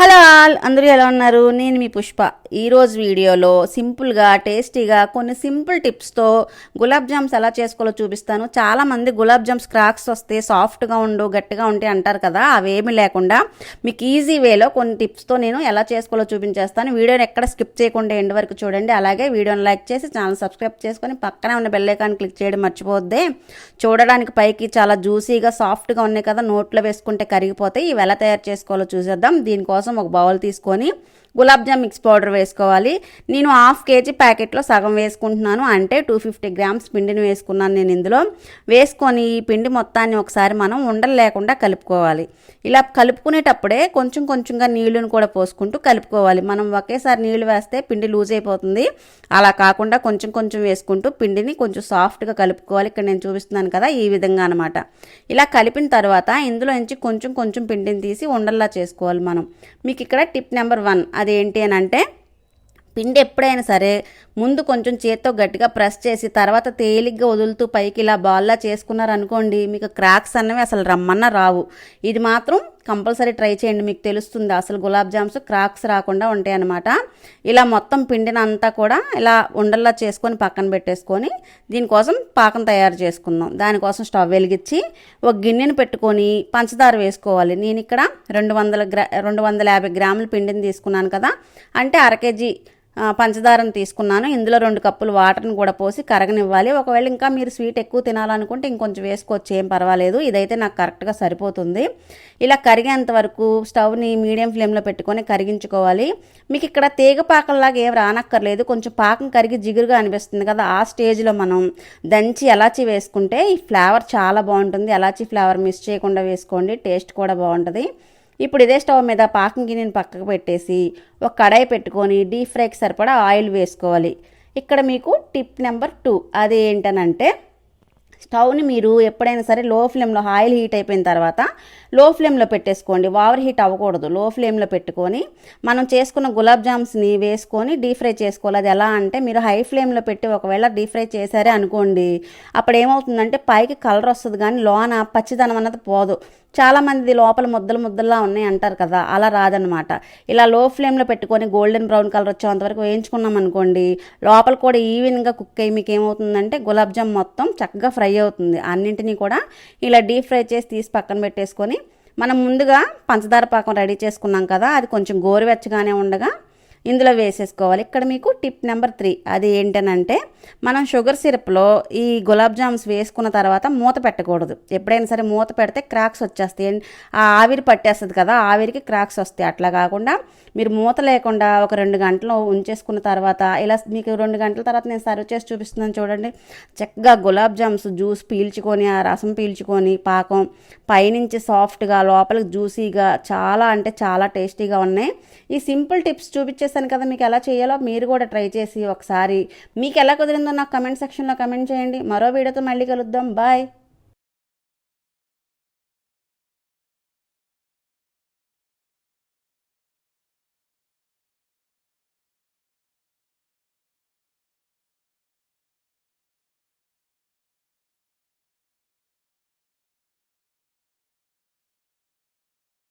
Hello all అందరూ ఎలా ఉన్నారు? నేను మీ పుష్ప. ఈరోజు వీడియోలో సింపుల్గా టేస్టీగా కొన్ని సింపుల్ టిప్స్తో గులాబ్ జామ్స్ ఎలా చేసుకోవాలో చూపిస్తాను. చాలామంది గులాబ్ జామ్స్ క్రాక్స్ వస్తే సాఫ్ట్గా ఉండు గట్టిగా ఉంటే అంటారు కదా అవేమి లేకుండా మీకు ఈజీ వేలో కొన్ని టిప్స్తో నేను ఎలా చేసుకోవాలో చూపించేస్తాను. వీడియోని ఎక్కడ స్కిప్ చేయకుండా ఎండ్ వరకు చూడండి. అలాగే వీడియోని లైక్ చేసి ఛానల్ సబ్స్క్రైబ్ చేసుకొని పక్కనే ఉన్న బెల్లైకాన్ క్లిక్ చేయడం మర్చిపోద్దే చూడడానికి పైకి చాలా జ్యూసీగా సాఫ్ట్గా ఉన్నాయి కదా నోట్లో వేసుకుంటే కరిగిపోతాయి. ఇవి ఎలా తయారు చేసుకోవాలో చూసేద్దాం. దీనికోసం ఒక బౌల్ తీసుకొని గులాబ్ జామ్ మిక్స్ పౌడర్ వేసుకోవాలి. నేను హాఫ్ కేజీ ప్యాకెట్లో సగం వేసుకుంటున్నాను. అంటే టూ ఫిఫ్టీ గ్రామ్స్ పిండిని వేసుకున్నాను నేను ఇందులో. వేసుకొని ఈ పిండి మొత్తాన్ని ఒకసారి మనం ఉండలు లేకుండా కలుపుకోవాలి. ఇలా కలుపుకునేటప్పుడే కొంచెం కొంచెంగా నీళ్ళను కూడా పోసుకుంటూ కలుపుకోవాలి. మనం ఒకేసారి నీళ్ళు వేస్తే పిండి లూజ్ అయిపోతుంది. అలా కాకుండా కొంచెం కొంచెం వేసుకుంటూ పిండిని కొంచెం సాఫ్ట్గా కలుపుకోవాలి. ఇక్కడ నేను చూపిస్తున్నాను కదా ఈ విధంగా అనమాట ఇలా కలిపిన తర్వాత ఇందులో నుంచి కొంచెం కొంచెం పిండిని తీసి ఉండల్లా చేసుకోవాలి మనం. మీకు ఇక్కడ టిప్ నెంబర్ వన్. అదేంటి అని అంటే పిండి ఎప్పుడైనా సరే ముందు కొంచెం చేత్తో గట్టిగా ప్రెస్ చేసి తర్వాత తేలిగ్గా వదులుతూ పైకి ఇలా బాల్లా చేసుకున్నారనుకోండి మీకు క్రాక్స్ అన్నవి అసలు రమ్మన్నా రావు. ఇది మాత్రం కంపల్సరీ ట్రై చేయండి మీకు తెలుస్తుంది. అసలు గులాబ్ జామ్స్ క్రాక్స్ రాకుండా ఉంటాయి అనమాట ఇలా మొత్తం పిండిని అంతా కూడా ఇలా ఉండల్లా చేసుకొని పక్కన పెట్టేసుకొని దీనికోసం పాకం తయారు చేసుకుందాం. దానికోసం స్టవ్ వెలిగించి ఒక గిన్నెని పెట్టుకొని పంచదార వేసుకోవాలి. నేను ఇక్కడ రెండు వందల గ్రా రెండు వందల యాభై గ్రాముల పిండిని తీసుకున్నాను కదా. అంటే అర కేజీ పంచదారను తీసుకున్నాను. ఇందులో రెండు కప్పులు వాటర్ని కూడా పోసి కరగనివ్వాలి. ఒకవేళ ఇంకా మీరు స్వీట్ ఎక్కువ తినాలనుకుంటే ఇంకొంచెం వేసుకోవచ్చు ఏం పర్వాలేదు. ఇదైతే నాకు కరెక్ట్గా సరిపోతుంది. ఇలా కరిగేంత వరకు స్టవ్ని మీడియం ఫ్లేమ్లో పెట్టుకొని కరిగించుకోవాలి. మీకు ఇక్కడ తీగ పాకంలాగా ఏం రానక్కర్లేదు. కొంచెం పాకం కరిగి జిగురుగా అనిపిస్తుంది కదా ఆ స్టేజ్లో మనం దంచి ఎలాచి వేసుకుంటే ఈ ఫ్లేవర్ చాలా బాగుంటుంది. ఎలాచి ఫ్లేవర్ మిస్ చేయకుండా వేసుకోండి టేస్ట్ కూడా బాగుంటుంది. ఇప్పుడు ఇదే స్టవ్ మీద పాకం గిన్నెని పక్కకు పెట్టేసి ఒక కడాయి పెట్టుకొని డీప్ ఫ్రైకి సరిపడా ఆయిల్ వేసుకోవాలి. ఇక్కడ మీకు టిప్ నెంబర్ టూ. అది ఏంటనంటే స్టవ్ని మీరు ఎప్పుడైనా సరే లో ఫ్లేమ్లో ఆయిల్ హీట్ అయిపోయిన తర్వాత లో ఫ్లేమ్లో పెట్టేసుకోండి. ఓవర్ హీట్ అవ్వకూడదు. లో ఫ్లేమ్లో పెట్టుకొని మనం చేసుకున్న గులాబ్ జామ్స్ని వేసుకొని డీప్ ఫ్రై చేసుకోవాలి. అది ఎలా అంటే మీరు హై ఫ్లేమ్లో పెట్టి ఒకవేళ డీప్ ఫ్రై చేశారే అనుకోండి అప్పుడు ఏమవుతుందంటే పైకి కలర్ వస్తుంది కానీ లోన పచ్చిదనం అన్నది పోదు. చాలామంది లోపల ముద్దలు ముద్దల్లా ఉన్నాయి అంటారు కదా అలా రాదనమాట ఇలా లో ఫ్లేమ్లో పెట్టుకొని గోల్డెన్ బ్రౌన్ కలర్ వచ్చేంతవరకు వేయించుకున్నాం అనుకోండి లోపల కూడా ఈవెన్గా కుక్ అయ్యి మీకు ఏమవుతుందంటే గులాబ్ జామ్ మొత్తం చక్కగా ఫ్రై అవుతుంది. అన్నింటినీ కూడా ఇలా డీప్ ఫ్రై చేసి తీసి పక్కన పెట్టేసుకొని మనం ముందుగా పంచదార పాకం రెడీ చేసుకున్నాం కదా అది కొంచెం గోరువెచ్చగానే ఉండగా ఇందులో వేసేసుకోవాలి. ఇక్కడ మీకు టిప్ నెంబర్ త్రీ. అది ఏంటనంటే మనం షుగర్ సిరప్లో ఈ గులాబ్ జామ్స్ వేసుకున్న తర్వాత మూత పెట్టకూడదు. ఎప్పుడైనా సరే మూత పెడితే క్రాక్స్ వచ్చేస్తాయి. ఆ ఆవిరి పట్టేస్తుంది కదా ఆవిరికి క్రాక్స్ వస్తాయి. అట్లా కాకుండా మీరు మూత లేకుండా ఒక రెండు గంటలు ఉంచేసుకున్న తర్వాత ఇలా మీకు రెండు గంటల తర్వాత నేను సర్వ్ చేసి చూపిస్తున్నాను చూడండి. చక్కగా గులాబ్ జామ్స్ జ్యూస్ పీల్చుకొని ఆ రసం పీల్చుకొని పాకం పైనుంచి సాఫ్ట్గా లోపలికి జ్యూసీగా చాలా అంటే చాలా టేస్టీగా ఉన్నాయి. ఈ సింపుల్ టిప్స్ చూపించేసి చేశాను కదా మీకు ఎలా చేయాలో మీరు కూడా ట్రై చేసి ఒకసారి. మీకు ఎలా కుదిరిందో నాకు కమెంట్ సెక్షన్లో కమెంట్ చేయండి. మరో వీడియోతో మళ్ళీ కలుద్దాం. బాయ్.